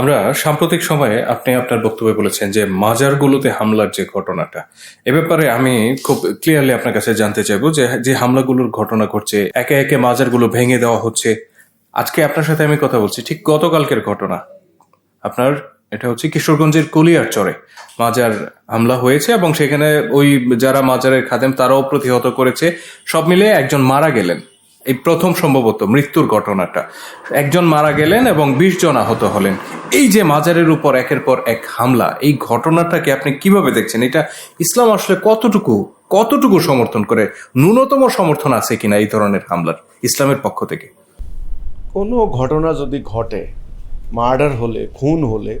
আমরা সাম্প্রতিক সময়ে আপনি আপনার বক্তব্যে বলেছেন যে মাজারগুলোতে হামলার যে ঘটনাটা, এ ব্যাপারে আমি খুব ক্লিয়ারলি আপনার কাছে জানতে চাইব যে যে হামলাগুলোর ঘটনা ঘটছে, একে একে মাজারগুলো ভেঙে দেওয়া হচ্ছে। আজকে আপনার সাথে আমি কথা বলছি, ঠিক গতকালকের ঘটনা। আপনার, এটা হচ্ছে কিশোরগঞ্জের কলিয়ার চরে মাজার হামলা হয়েছে এবং সেখানে ওই যারা মাজারের খাদেম তারাও প্রতিহত করেছে। সব মিলে একজন মারা গেলেন। এই প্রথম সম্ভবত মৃত্যুর ঘটনাটা। একজন মারা গেলেন এবং বিশ জন আহত হলেন। এই যে মাজারের উপর একের পর এক হামলা, এই ঘটনাটাকে আপনি কীভাবে দেখছেন? এটা ইসলাম আসলে কতটুকু কতটুকু সমর্থন করে? ন্যূনতম সমর্থন আছে কিনা এই ধরনের হামলার ইসলামের পক্ষ থেকে? কোনো ঘটনা যদি ঘটে, মার্ডার হলে, খুন হলে,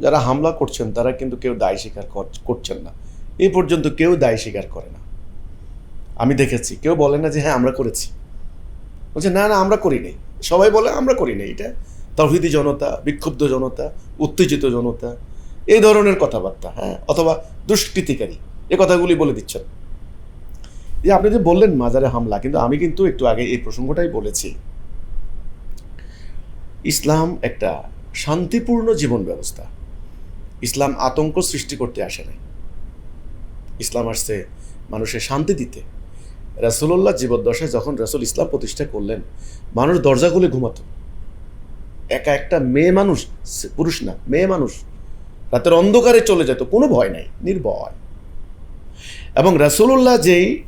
যারা হামলা করছেন, তারা কিন্তু কেউ দায় স্বীকার কর- করছেন না। এই পর্যন্ত কেউ দায় স্বীকার করে না। আমি দেখেছি, কেউ বলে না যে হ্যাঁ আমরা করেছি। বলছে, না না, আমরা করি নাই। সবাই বলে, আমরা করি নাই। এটা তৌহিদি জনতা, বিক্ষুব্ধ জনতা, উত্তেজিত জনতা, এই ধরনের কথাবার্তা হ্যাঁ অথবা দুষ্কৃতিকারী, এ কথাগুলি বলে দিচ্ছেন। যে আপনি যে বললেন মাজারে হামলা, কিন্তু আমি কিন্তু একটু আগে এই প্রসঙ্গটাই বলেছি। ইসলাম একটা শান্তিপূর্ণ জীবন ব্যবস্থা। ইসলাম আতঙ্ক সৃষ্টি করতে আসে নাই। ইসলাম আসছে মানুষের শান্তি দিতে। রাসুল্লাহ জীবদ্দশায় যখন রাসুল ইসলাম প্রতিষ্ঠা করলেন, মানুষ দরজা খুলে ঘুমাতো। একা একটা মেয়ে মানুষ পুরুষ না, মেয়ে মানুষ, রাতের অন্ধকারে চলে যেত, কোনো ভয় নাই, নির্ভয়। এবং রাসুল্লাহ যেই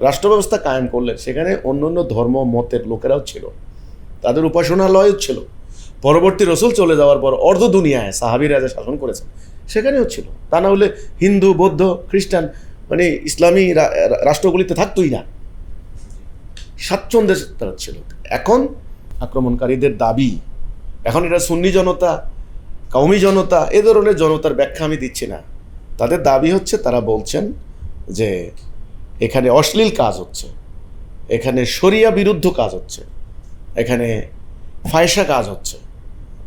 রাষ্ট্র ব্যবস্থা কায়েম করলেন, সেখানে অন্য অন্য ধর্ম, মতের লোকেরাও ছিল। তাদের উপাসনালয়ও ছিল। পরবর্তী রসুল চলে যাওয়ার পর অর্ধ দুনিয়ায় সাহাবিরা যা শাসন করেছেন, সেখানেও ছিল। তা না হলে হিন্দু, বৌদ্ধ, খ্রিস্টান মানে ইসলামী রাষ্ট্রগুলিতে থাকতোই না। স্বাচ্ছন্দ্যে তারা ছিল। এখন আক্রমণকারীদের দাবি এখন এটা সুন্নি জনতা কৌমি জনতা এ ধরনের জনতার ব্যাখ্যা আমি দিচ্ছি না। তাদের দাবি হচ্ছে তারা বলছেন যে এখানে অশ্লীল কাজ হচ্ছে এখানে শরিয়া বিরুদ্ধ কাজ হচ্ছে এখানে ফায়সা কাজ হচ্ছে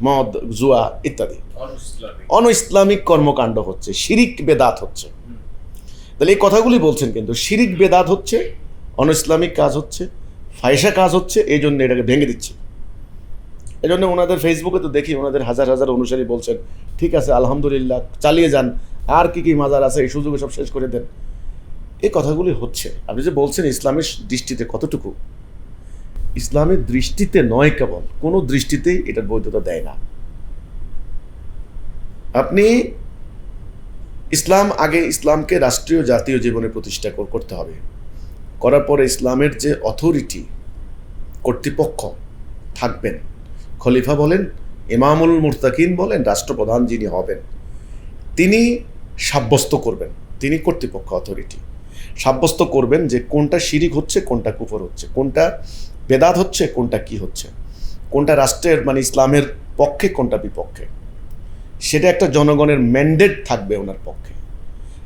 মদ জুয়া ইত্যাদি। অন ইসলামিক কর্মকাণ্ড হচ্ছে শিরিক বেদাত হচ্ছে। তাহলে এই কথাগুলি বলছেন কিন্তু। শিরিক বেদাত হচ্ছে অন ইসলামিক কাজ হচ্ছে ফায়সা কাজ হচ্ছে, এই জন্য এটাকে ভেঙে দিচ্ছে। এই জন্য ওনাদের ফেসবুকে তো দেখি, ওনাদের হাজার হাজার অনুসারী বলছেন, ঠিক আছে, আলহামদুলিল্লাহ, চালিয়ে যান, আর কি কি মাজার আছে, এই সুযোগে সব শেষ করে দেন। এই কথাগুলি হচ্ছে। আপনি যে বলছেন ইসলামের দৃষ্টিতে কতটুকু, ইসলামের দৃষ্টিতে নয় কেবল, কোনো দৃষ্টিতেই এটার বৈধতা দেয় না। আপনি ইসলাম আগে ইসলামকে রাষ্ট্রীয় জাতীয় জীবনে প্রতিষ্ঠা করতে হবে। করার পরে ইসলামের যে অথরিটি কর্তৃপক্ষ থাকবেন। খলিফা বলেন, ইমামুল মুরতাকিন বলেন, রাষ্ট্রপ্রধান যিনি হবেন, তিনি সাব্যস্ত করবেন। তিনি কর্তৃপক্ষ অথরিটি সাব্যস্ত করবেন যে কোনটা শিরিক হচ্ছে, কোনটা কুফর হচ্ছে, কোনটা বেদাত হচ্ছে, কোনটা কি হচ্ছে, কোনটা রাষ্ট্রের মানে ইসলামের পক্ষে, কোনটা বিপক্ষে। সেটা একটা জনগণের ম্যান্ডেট থাকবে ওনার পক্ষে।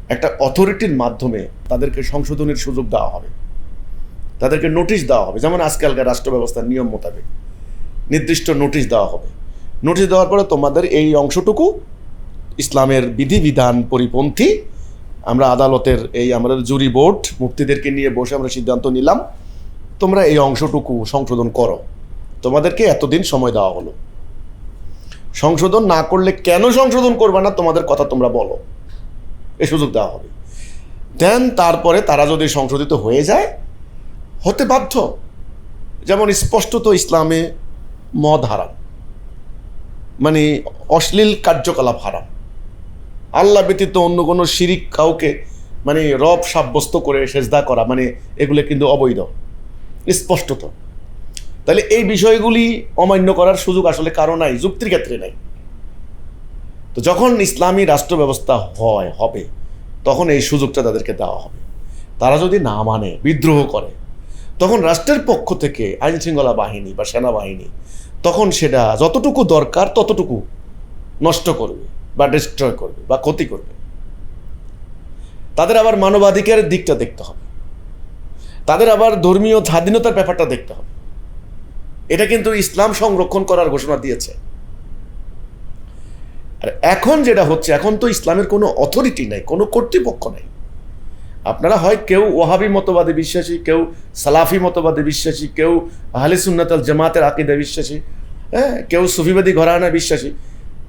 একটা অথরিটির মাধ্যমে তাদেরকে সংশোধনের সুযোগ দেওয়া হবে। তাদেরকে নোটিশ দেওয়া হবে। যেমন আজকালকার রাষ্ট্র ব্যবস্থার নিয়ম মোতাবেক নির্দিষ্ট নোটিশ দেওয়া হবে। নোটিশ দেওয়ার পরে তোমাদের এই অংশটুকু ইসলামের বিধিবিধান পরিপন্থী আমরা আদালতের এই আমাদের জুরি বোর্ড মুক্তিদেরকে নিয়ে বসে আমরা সিদ্ধান্ত নিলাম, তোমরা এই অংশটুকু সংশোধন করো। তোমাদেরকে এতদিন সময় দেওয়া হলো। সংশোধন না করলে কেন সংশোধন করবে না? তোমাদের কথা তোমরা বলো। এই সুযোগ দেওয়া হবে। দেন তারপরে তারা যদি সংশোধিত হয়ে যায়, হতে বাধ্য। যেমন স্পষ্টত ইসলামে মদ হারাম। মানে অশ্লীল কার্যকলাপ হারাম। আল্লাহ ব্যতীত অন্য কোনো শিরিক কাউকে মানে রব সাব্যস্ত করে সেজদা করা মানে এগুলো কিন্তু অবৈধ। স্পষ্টত। তাহলে এই বিষয়গুলি অমান্য করার সুযোগ আসলে কারও নাই, যুক্তির ক্ষেত্রে নাই। তো যখন ইসলামী রাষ্ট্র ব্যবস্থা হয়, হবে, তখন এই সুযোগটা তাদেরকে দেওয়া হবে। তারা যদি না মানে বিদ্রোহ করে, তখন রাষ্ট্রের পক্ষ থেকে আইন শৃঙ্খলা বাহিনী বা সেনাবাহিনী তখন সেটা যতটুকু দরকার ততটুকু নষ্ট করবে বা ডিস্ট্রয় করবে বা ক্ষতি করবে। তাদের আবার মানবাধিকারের দিকটা দেখতে হবে। তাদের আবার ধর্মীয় স্বাধীনতার ব্যাপারটা দেখতে হবে। এটা কিন্তু ইসলাম সংরক্ষণ করার ঘোষণা দিয়েছে। আর এখন যেটা হচ্ছে, এখন তো ইসলামের কোনো অথরিটি নাই, কোনো কর্তৃপক্ষ নাই। আপনারা হয় কেউ ওহাবি মতবাদে বিশ্বাসী, কেউ সালাফি মতবাদে বিশ্বাসী, কেউ আহলে সুন্নাত আল জামাতের আকিদে বিশ্বাসী হ্যাঁ কেউ সুফিবাদী ঘরানা বিশ্বাসী,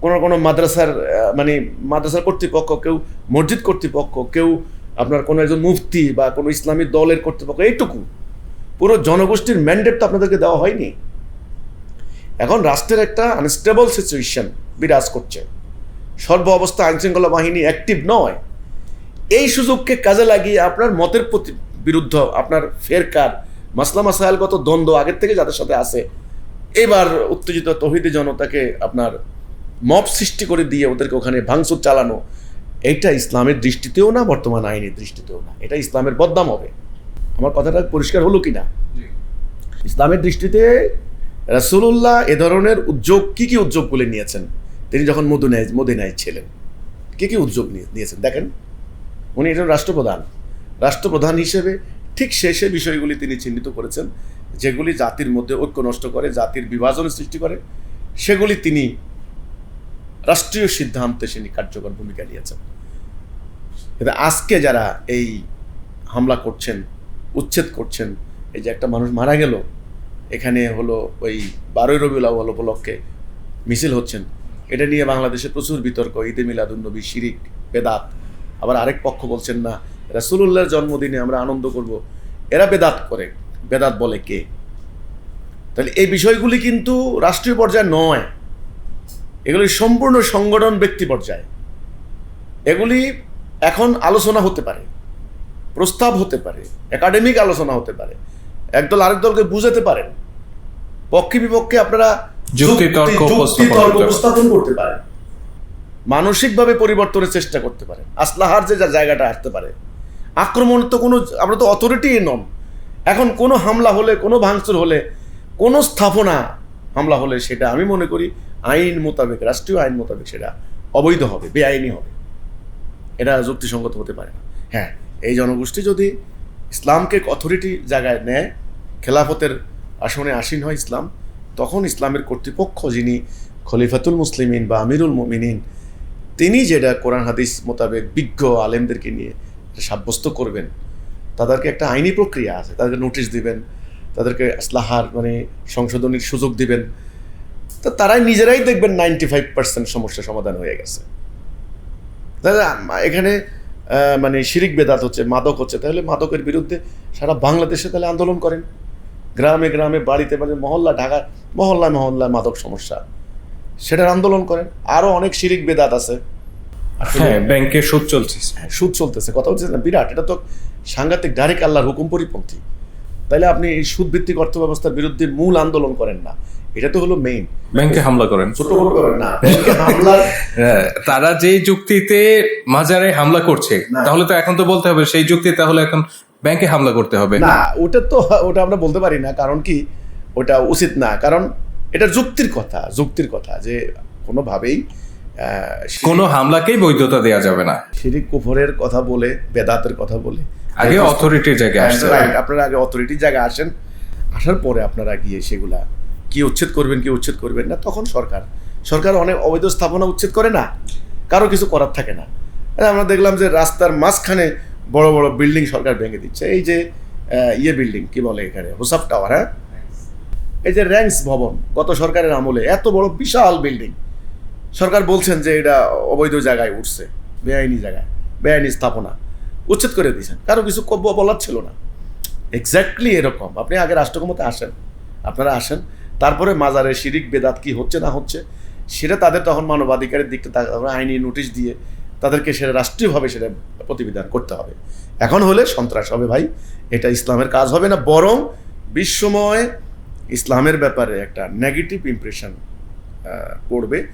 কোনো কোনো মাদ্রাসার মানে মাদ্রাসার কর্তৃপক্ষ, কেউ মসজিদ কর্তৃপক্ষ, কেউ আপনার কোনো একজন মুফতি বা কোনো ইসলামী দলের কর্তৃপক্ষ, এইটুকু। পুরো জনগোষ্ঠীর ম্যান্ডেট তো আপনাদেরকে দেওয়া হয়নি। এখন রাষ্ট্রের একটা আনস্টেবল সিচুয়েশন বিরাজ করছে। সর্ব অবস্থা আইনশৃঙ্খলা বাহিনী অ্যাক্টিভ নয়। এই সুযোগকে কাজে লাগিয়ে আপনার মতের প্রতি বিরুদ্ধ আপনার ফেরকার মাসলা মাসাইলগত দ্বন্দ্ব আগের থেকে যাদের সাথে আছে, এবার উত্তেজিত তহিদি জনতাকে আপনার মব সৃষ্টি করে দিয়ে ওদেরকে ওখানে ভাঙচুর চালানো এটা ইসলামের দৃষ্টিতেও না, বর্তমান আইনের দৃষ্টিতেও না। এটা ইসলামের বদনাম হবে। আমার কথাটা পরিষ্কার হলো কি না ইসলামের দৃষ্টিতে রাসূলুল্লাহ এ ধরনের উদ্যোগ কি কি উদ্যোগগুলি নিয়েছেন? তিনি যখন মদিনায় মদিনায় ছিলেন কি কি উদ্যোগ নিয়ে- নিয়েছেন? দেখেন উনি একজন রাষ্ট্রপ্রধান। রাষ্ট্রপ্রধান হিসেবে ঠিক শেষে বিষয়গুলি তিনি চিহ্নিত করেছেন যেগুলি জাতির মধ্যে ঐক্য নষ্ট করে জাতির বিভাজন সৃষ্টি করে সেগুলি তিনি রাষ্ট্রীয় সিদ্ধান্তে তিনি কার্যকর ভূমিকা নিয়েছেন। কিন্তু আজকে যারা এই হামলা করছেন উচ্ছেদ করছেন। এই যে একটা মানুষ মারা গেল, এখানে হলো ওই বারোই রবিউল আউ্বাল উপলক্ষে মিছিল হচ্ছেন। এটা নিয়ে বাংলাদেশে প্রচুর বিতর্ক, ঈদে মিলাদুন্নবী শিরিক, বেদাত। আবার আরেক পক্ষ বলছেন, না, রাসূলুল্লাহর জন্মদিনে আমরা আনন্দ করব। এরা বেদাত করে। বেদাত বলে কে? তাহলে এই বিষয়গুলি কিন্তু রাষ্ট্রীয় পর্যায়ে নয়। এগুলি সম্পূর্ণ সংগঠন ব্যক্তি পর্যায়ে। এগুলি এখন আলোচনা হতে পারে। প্রস্তাব হতে পারে একাডেমিক আলোচনা হতে পারে একদল আরেক দলকে বুঝাতে পারেন। পক্ষে বিপক্ষে আপনারা। উপস্থাপন করতে পারেন। মানসিকভাবে পরিবর্তনের চেষ্টা করতে পারে আসলাহার যে জায়গাটা আসতে পারে। আক্রমণ তো কোনো আমরা তো অথরিটি নন। এখন কোনো হামলা হলে কোনো ভাঙচুর হলে কোনো স্থাপনা হামলা হলে সেটা আমি মনে করি আইন মোতাবেক রাষ্ট্রীয় আইন মোতাবেক সেটা অবৈধ হবে বেআইনি হবে। এটা যুক্তিসঙ্গত হতে পারে না। হ্যাঁ এই জনগোষ্ঠী যদি ইসলামকে অথরিটি জায়গায় নেয়, খেলাফতের আসনে আসীন হয় ইসলাম, তখন ইসলামের কর্তৃপক্ষ যিনি খলিফাতুল মুসলিমিন বা আমিরুল মুমিনিন, তিনি যেটা কোরআন, হাদিস মোতাবেক বিজ্ঞ আলেমদেরকে নিয়ে সাব্যস্ত করবেন, তাদেরকে একটা আইনি প্রক্রিয়া আছে, তাদেরকে নোটিশ দিবেন, তাদেরকে আসলাহার মানে সংশোধনীর সুযোগ দিবেন, তো তারাই নিজেরাই দেখবেন নাইনটি ফাইভ পার্সেন্ট সমস্যা সমাধান হয়ে গেছে। আম- এখানে মানে শিরিক বেদাত হচ্ছে মাদক হচ্ছে। তাহলে মাদকের বিরুদ্ধে সারা বাংলাদেশে তাহলে আন্দোলন করেন। গ্রামে গ্রামে বাড়িতে বাড়িতে মহল্লা ঢাকা মহল্লা মহল্লা মাদক সমস্যা। সেটার আন্দোলন করেন। আরও অনেক শিরিক বেদাত আছে। হ্যাঁ ব্যাংকে সুদ চলছে। হ্যাঁ, সুদ চলতেছে। কথা হচ্ছে না বিরাট এটা তো সাংঘাতিক ডাইরেক্ট আল্লাহর হুকুম পরিপন্থী। তাইলে আপনি এই সুদ ভিত্তিক অর্থ ব্যবস্থার বিরুদ্ধে মূল আন্দোলন করেন না। এটা তো হলো মেইন ব্যাংকে হামলা করেন। ছোট বড় করেন না। ব্যাংকে হামলার হ্যাঁ, তারা যে যুক্তিতে মাজারে হামলা করছে তাহলে তো এখন তো বলতে হবে সেই যুক্তি তাহলে এখন ব্যাংকে হামলা করতে হবে। না ওটা তো ওটা আমরা বলতে পারি না কারণ কি ওটা উচিত না। কারণ এটা যুক্তির কথা যুক্তির কথা যে কোনোভাবেই কোনো হামলাকেই বৈধতা দেওয়া যাবে না। শিরিক কুফরের কথা বলে বেদাতের কথা বলে আগে অথরিটির জায়গায় হবে। Right, আপনারা আগে অথরিটির জায়গায় আসেন আসার পরে আপনারা গিয়ে সেগুলা কি উচ্ছেদ করবেন কি উচ্ছেদ করবেন না তখন সরকার। সরকার অনেক অবৈধ স্থাপনা উচ্ছেদ করে না কারও কিছু করার থাকে না। আমরা দেখলাম যে রাস্তার মাঝখানে বড় বড় বিল্ডিং সরকার ভেঙে দিচ্ছে। এই যে ইয়ে বিল্ডিং কি বলে এখানে? হোসাফ টাওয়ার হ্যাঁ? এই যে র্যাঙ্কস ভবন গত সরকারের আমলে এত বড় বিশাল বিল্ডিং। সরকার বলছেন যে এটা অবৈধ জায়গায় উঠছে বেআইনি জায়গায় বেআইনি স্থাপনা। উচ্ছেদ করে দিয়েছেন। কারও কিছু কব্য বলার ছিল না। এক্স্যাক্টলি এরকম। আপনি আগে রাষ্ট্রক্ষমতা আসেন। আপনারা আসেন। তারপরে মাজারে শিরিক, বেদাত কি হচ্ছে না হচ্ছে, সেটা তাদের তখন মানবাধিকারের দিকটা আইনি নোটিশ দিয়ে তাদেরকে সেটা রাষ্ট্রীয়ভাবে সেটা প্রতিবিধান করতে হবে। এখন হলে সন্ত্রাস হবে ভাই। এটা ইসলামের কাজ হবে না। বরং বিশ্বময় ইসলামের ব্যাপারে একটা নেগেটিভ ইমপ্রেশন পড়বে।